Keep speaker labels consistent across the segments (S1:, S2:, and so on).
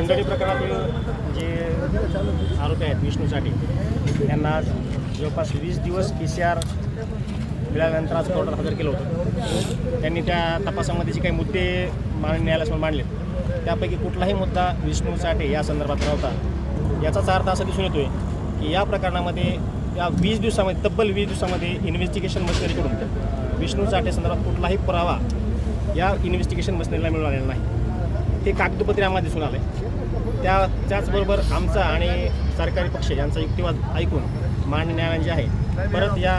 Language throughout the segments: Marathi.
S1: खंडणी प्रकरणातील जे आरोपी आहेत विष्णूसाठी त्यांना जवळपास वीस दिवस पी सी आर मिळाल्यानंतर आज कोर्टात हजर केलं होतं. त्यांनी त्या तपासामध्ये जे काही मुद्दे माननीय न्यायालयासमोर मांडले त्यापैकी कुठलाही मुद्दा विष्णू साठे या संदर्भात नव्हता. याचाच अर्थ असा दिसून येतोय की या प्रकरणामध्ये या वीस दिवसामध्ये तब्बल वीस दिवसामध्ये इन्व्हेस्टिगेशन मशिनरीकडून विष्णू साठे संदर्भात कुठलाही पुरावा या इन्व्हेस्टिगेशन मशिनरीला मिळालेला आलेला नाही. ते कागदपत्रे आम्हाला दिसून आले त्या त्याचबरोबर आमचा आणि सरकारी पक्ष यांचा युक्तिवाद ऐकून मान्य न्यायालय जे आहे परत या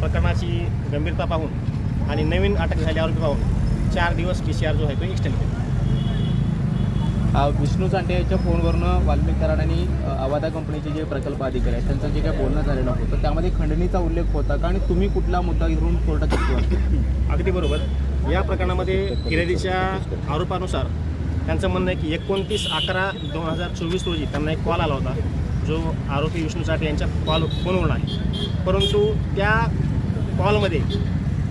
S1: प्रकरणाची गंभीरता पाहून आणि नवीन अटक झालेले आरोपी पाहून चार दिवस पी सी आर जो आहे तो एक्सटेंड केला.
S2: विष्णू चांडे यांच्या फोनवरनं वाल्मिक आणि अ, अवादा कंपनीचे जे प्रकल्प अधिकारी आहेत त्यांचं जे काही बोलणं झालेलं होतं त्यामध्ये खंडणीचा उल्लेख होता का? आणि तुम्ही कुठला मुद्दा घेऊन कोर्टात
S1: अगदी बरोबर. या प्रकरणामध्ये फिर्यादीच्या आरोपानुसार त्यांचं म्हणणं आहे की एकोणतीस अकरा दोन हजार चोवीस रोजी त्यांना एक कॉल आला होता जो आरोपी विष्णू साठे यांच्या कॉल फोनवरून आहे. परंतु त्या कॉलमध्ये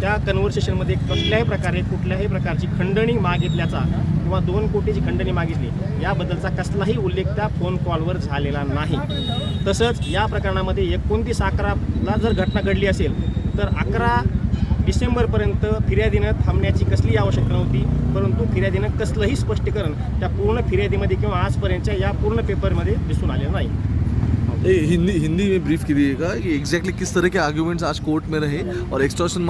S1: त्या कन्व्हर्सेशनमध्ये कुठल्याही प्रकारे कुठल्याही प्रकारची खंडणी मागितल्याचा किंवा दोन कोटीची खंडणी मागितली याबद्दलचा कसलाही उल्लेख त्या फोन कॉलवर झालेला नाही. तसंच या प्रकरणामध्ये एकोणतीस अकराला जर घटना घडली असेल तर अकरा डिसेंबरपर्यंत फिर्यादीनं थांबण्याची कसलीही आवश्यकता नव्हती परंतु फिर्यादीनं कसलंही स्पष्टीकरण त्या पूर्ण फिर्यादीमध्ये किंवा आजपर्यंतच्या या पूर्ण पेपरमध्ये दिसून आलेलं नाही.
S3: हिंदी हिंदी में ब्रीफ कीजिएगा कि? एग्जैक्टली किस तरह के आर्ग्यूमेंट्स आज कोर्ट में रहे और एक्सटॉर्शन